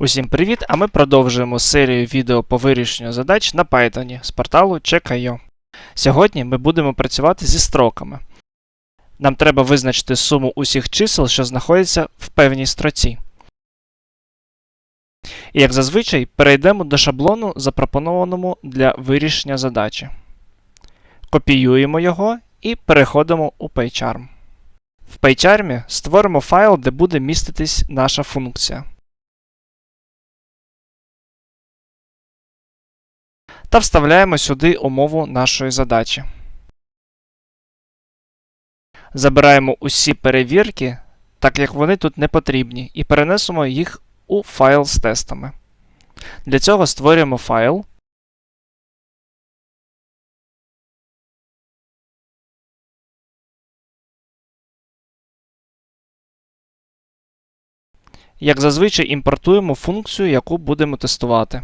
Усім привіт! А ми продовжуємо серію відео по вирішенню задач на Python з порталу Check.io. Сьогодні ми будемо працювати зі строками. Нам треба визначити суму усіх чисел, що знаходяться в певній строці. І як зазвичай, перейдемо до шаблону, запропонованому для вирішення задачі. Копіюємо його і переходимо у PyCharm. В PyCharm створимо файл, де буде міститись наша функція. Та вставляємо сюди умову нашої задачі. Забираємо усі перевірки, так як вони тут не потрібні, і перенесемо їх у файл з тестами. Для цього створюємо файл. Як зазвичай імпортуємо функцію, яку будемо тестувати.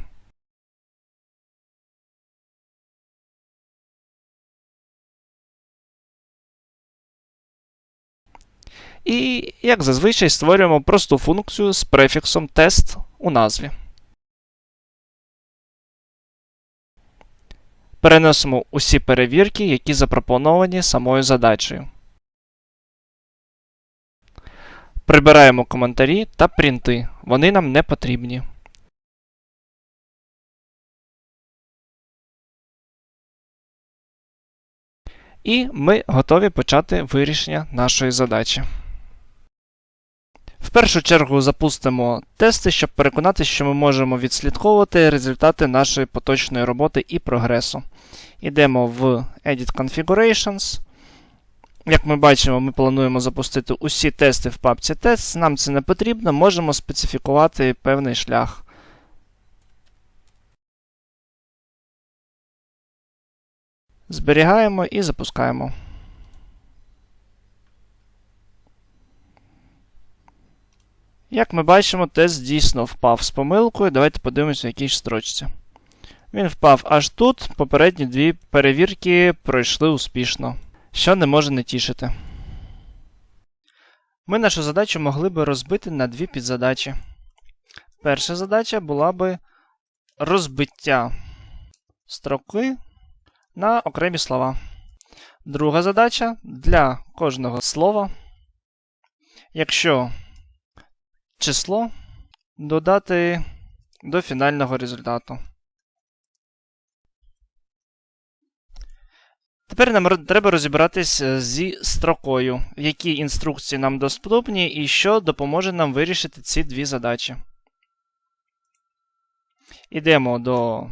І, як зазвичай, створюємо просту функцію з префіксом тест у назві. Переносимо усі перевірки, які запропоновані самою задачею. Прибираємо коментарі та принти. Вони нам не потрібні. І ми готові почати вирішення нашої задачі. Першу чергу запустимо тести, щоб переконатися, що ми можемо відслідковувати результати нашої поточної роботи і прогресу. Йдемо в Edit Configurations. Як ми бачимо, ми плануємо запустити усі тести в папці Tests. Нам це не потрібно, можемо специфікувати певний шлях. Зберігаємо і запускаємо. Як ми бачимо, тест дійсно впав з помилкою. Давайте подивимося, в якій ж строчці. Він впав аж тут. Попередні дві перевірки пройшли успішно, що не може не тішити. Ми нашу задачу могли би розбити на дві підзадачі. Перша задача була би розбиття строки на окремі слова. Друга задача для кожного слова. Якщо число додати до фінального результату. Тепер нам треба розібратись зі строкою, які інструкції нам доступні і що допоможе нам вирішити ці дві задачі. Ідемо до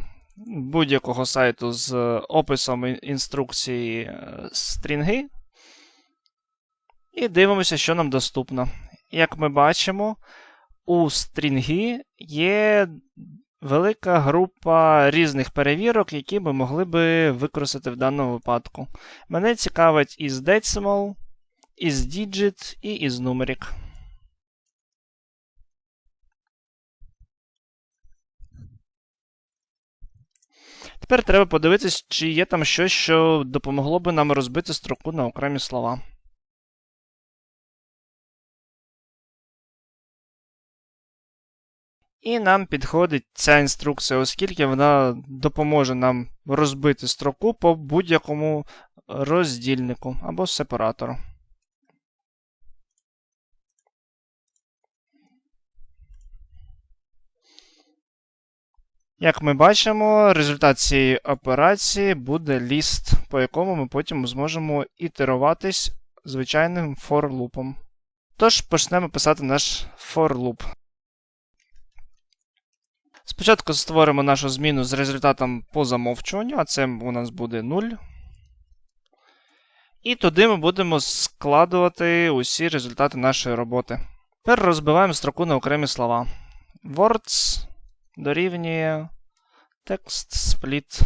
будь-якого сайту з описом інструкції стрінги. І дивимося, що нам доступно. Як ми бачимо, у стрінги є велика група різних перевірок, які ми могли би використати в даному випадку. Мене цікавить із decimal, із digit і із numeric. Тепер треба подивитись, чи є там щось, що допомогло би нам розбити строку на окремі слова. І нам підходить ця інструкція, оскільки вона допоможе нам розбити строку по будь-якому роздільнику або сепаратору. Як ми бачимо, результат цієї операції буде ліст, по якому ми потім зможемо ітеруватись звичайним for лупом. Тож почнемо писати наш for loop. Спочатку створимо нашу зміну з результатом по замовчуванню, а це у нас буде 0. І туди ми будемо складувати усі результати нашої роботи. Тепер розбиваємо строку на окремі слова. Words дорівнює text split.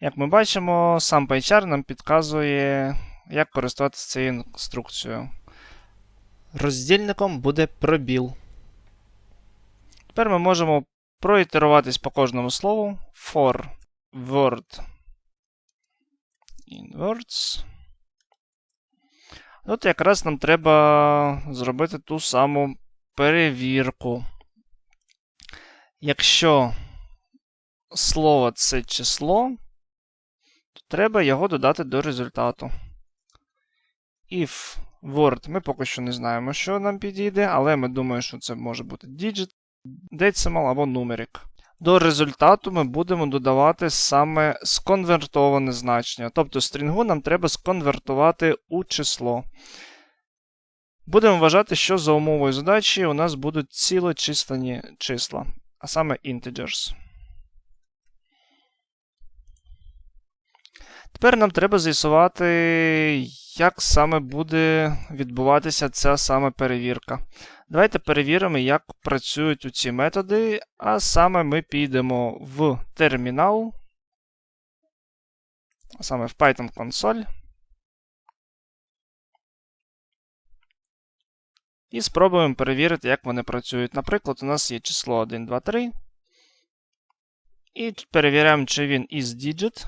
Як ми бачимо, сам PyChar нам підказує, як користуватися цією інструкцією. Роздільником буде пробіл. Тепер ми можемо проітеруватись по кожному слову. For word in words. Тут якраз нам треба зробити ту саму перевірку. Якщо слово це число, то треба його додати до результату. If word, ми поки що не знаємо, що нам підійде, але ми думаємо, що це може бути digit, decimal або numeric. До результату ми будемо додавати саме сконвертоване значення. Тобто стрінгу нам треба сконвертувати у число. Будемо вважати, що за умовою задачі у нас будуть цілочислені числа, а саме integers. Тепер нам треба з'ясувати, як саме буде відбуватися ця саме перевірка. Давайте перевіримо, як працюють ці методи, а саме ми підемо в термінал, а саме в Python консоль. І спробуємо перевірити, як вони працюють. Наприклад, у нас є число 1, 2, 3. І перевіряємо, чи він із digit.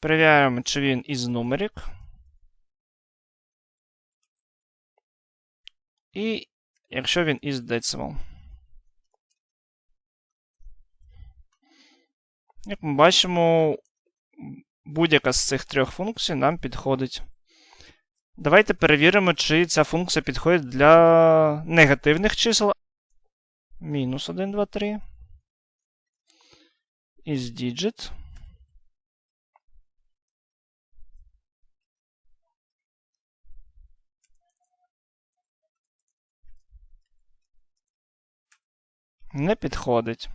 Перевіряємо, чи він із numeric. І якщо він із decimal. Як ми бачимо, будь-яка з цих трьох функцій нам підходить. Давайте перевіримо, чи ця функція підходить для негативних чисел. Мінус 1, 2, 3. Із digit. Не підходить.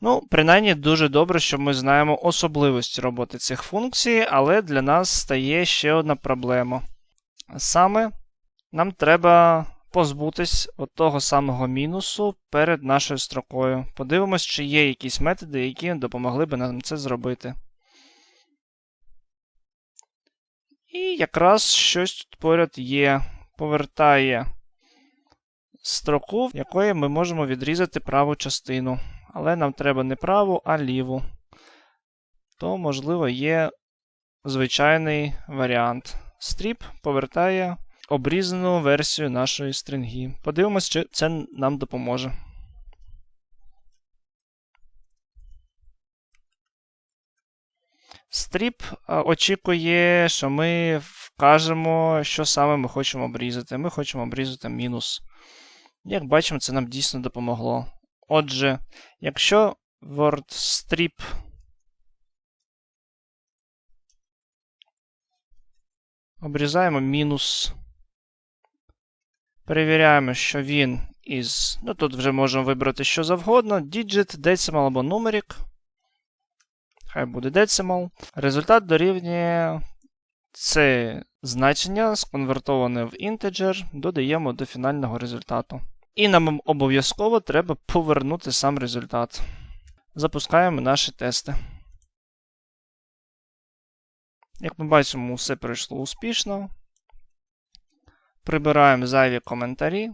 Ну, принаймні, дуже добре, що ми знаємо особливості роботи цих функцій, але для нас стає ще одна проблема. Саме нам треба позбутись от того самого мінусу перед нашою строкою. Подивимось, чи є якісь методи, які допомогли би нам це зробити. І якраз щось тут поряд є. Повертає строку, в якої ми можемо відрізати праву частину. Але нам треба не праву, а ліву. То, можливо, є звичайний варіант. Стріп повертає обрізану версію нашої стрінги. Подивимось, чи це нам допоможе. Стріп очікує, що ми вкажемо, що саме ми хочемо обрізати. Ми хочемо обрізати мінус. Як бачимо, це нам дійсно допомогло. Отже, якщо WordStrip обрізаємо мінус, перевіряємо, що він із. Ну, тут вже можемо вибрати що завгодно: digit, decimal або numeric. Хай буде decimal. Результат дорівнює це значення, сконвертоване в integer, додаємо до фінального результату. І нам обов'язково треба повернути сам результат. Запускаємо наші тести. Як ми бачимо, все пройшло успішно. Прибираємо зайві коментарі.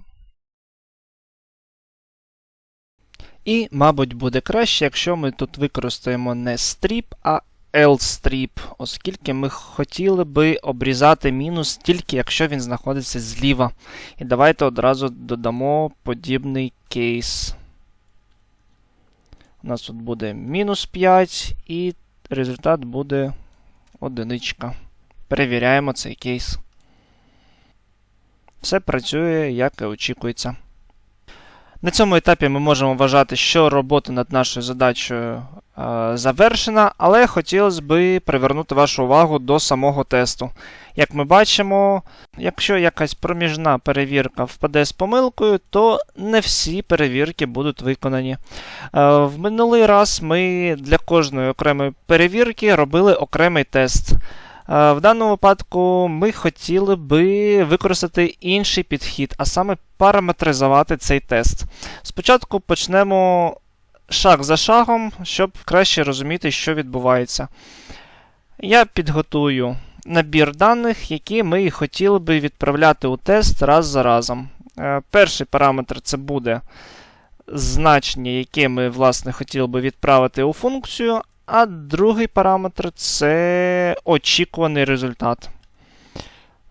І, мабуть, буде краще, якщо ми тут використаємо не strip, а L-strip, оскільки ми хотіли би обрізати мінус тільки якщо він знаходиться зліва. І давайте одразу додамо подібний кейс. У нас тут буде мінус 5, і результат буде одиничка. Перевіряємо цей кейс. Все працює, як і очікується. На цьому етапі ми можемо вважати, що робота над нашою задачею завершена, але хотілося б привернути вашу увагу до самого тесту. Як ми бачимо, якщо якась проміжна перевірка впаде з помилкою, то не всі перевірки будуть виконані. Е, в минулий раз ми для кожної окремої перевірки робили окремий тест. Е, в даному випадку ми хотіли би використати інший підхід, а саме параметризувати цей тест. Спочатку почнемо шаг за шагом, щоб краще розуміти, що відбувається. Я підготую набір даних, які ми хотіли би відправляти у тест раз за разом. Е, перший параметр це буде значення, яке ми власне, хотіли би відправити у функцію, а другий параметр це очікуваний результат.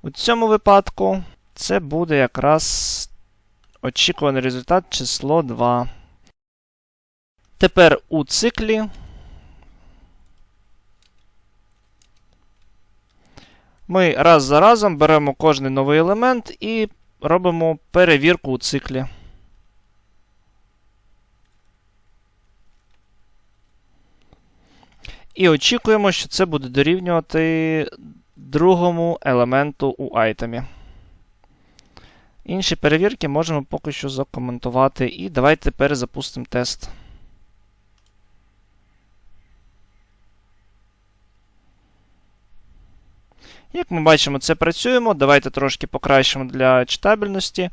У цьому випадку Це буде якраз очікуваний результат число 2. Тепер у циклі ми раз за разом беремо кожний новий елемент і робимо перевірку у циклі. І очікуємо, що це буде дорівнювати другому елементу у айтемі. Інші перевірки можемо поки що закоментувати. І давайте перезапустимо тест. Як ми бачимо, це працюємо. Давайте трошки покращимо для читабельності.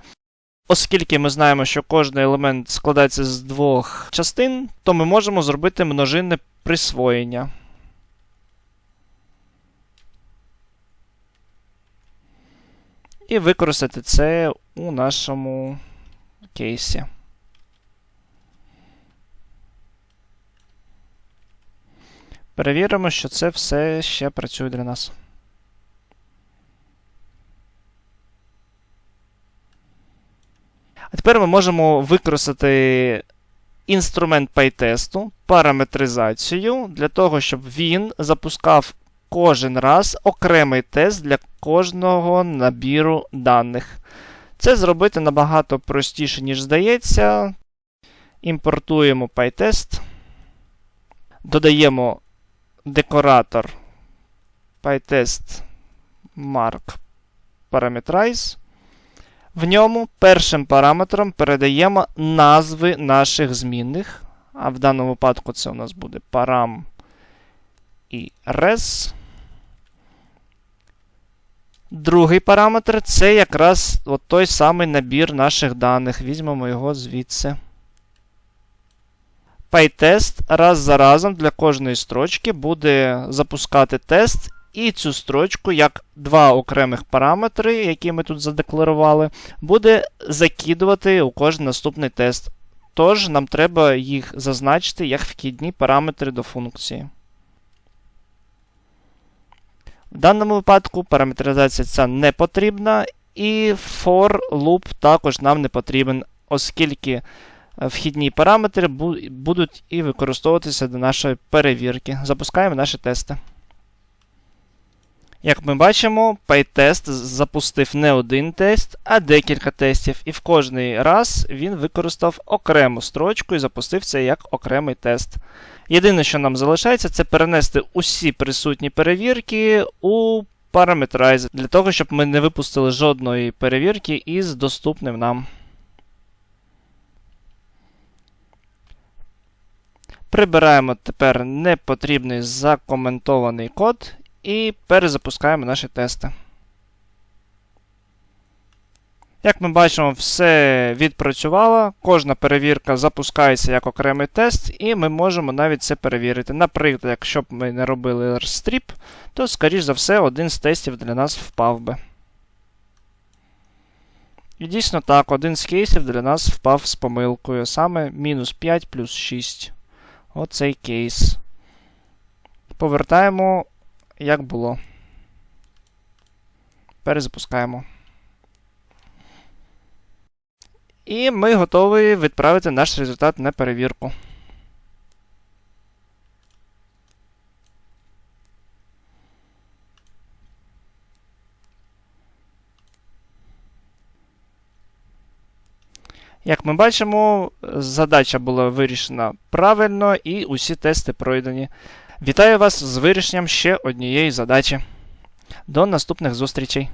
Оскільки ми знаємо, що кожен елемент складається з двох частин, то ми можемо зробити множинне присвоєння. І використати це у нашому кейсі. Перевіримо, що це все ще працює для нас. Тепер ми можемо використати інструмент PyTest, параметризацію, для того, щоб він запускав кожен раз окремий тест для кожного набіру даних. Це зробити набагато простіше, ніж здається. Імпортуємо PyTest, додаємо декоратор PyTest Mark Parameterize. В ньому першим параметром передаємо назви наших змінних. А в даному випадку це у нас буде param і res. Другий параметр це якраз от той самий набір наших даних. Візьмемо його звідси. PyTest раз за разом для кожної строчки буде запускати тест. І цю строчку, як два окремих параметри, які ми тут задекларували, буде закидувати у кожен наступний тест. Тож нам треба їх зазначити як вхідні параметри до функції. В даному випадку параметризація ця не потрібна, і for loop також нам не потрібен, оскільки вхідні параметри будуть і використовуватися до нашої перевірки. Запускаємо наші тести. Як ми бачимо, PyTest запустив не один тест, а декілька тестів, і в кожний раз він використав окрему строчку і запустив це як окремий тест. Єдине, що нам залишається, це перенести усі присутні перевірки у Parameterize, для того, щоб ми не випустили жодної перевірки із доступним нам. Прибираємо тепер непотрібний закоментований код і перезапускаємо наші тести. Як ми бачимо, все відпрацювало. Кожна перевірка запускається як окремий тест, і ми можемо навіть це перевірити. Наприклад, якщо б ми не робили strip, то, скоріш за все, один з тестів для нас впав би. І дійсно так, один з кейсів для нас впав з помилкою. Саме мінус 5 плюс 6. Оцей кейс. Повертаємо, як було. Перезапускаємо. І ми готові відправити наш результат на перевірку. Як ми бачимо, задача була вирішена правильно і усі тести пройдені. Вітаю вас з вирішенням ще однієї задачі. До наступних зустрічей!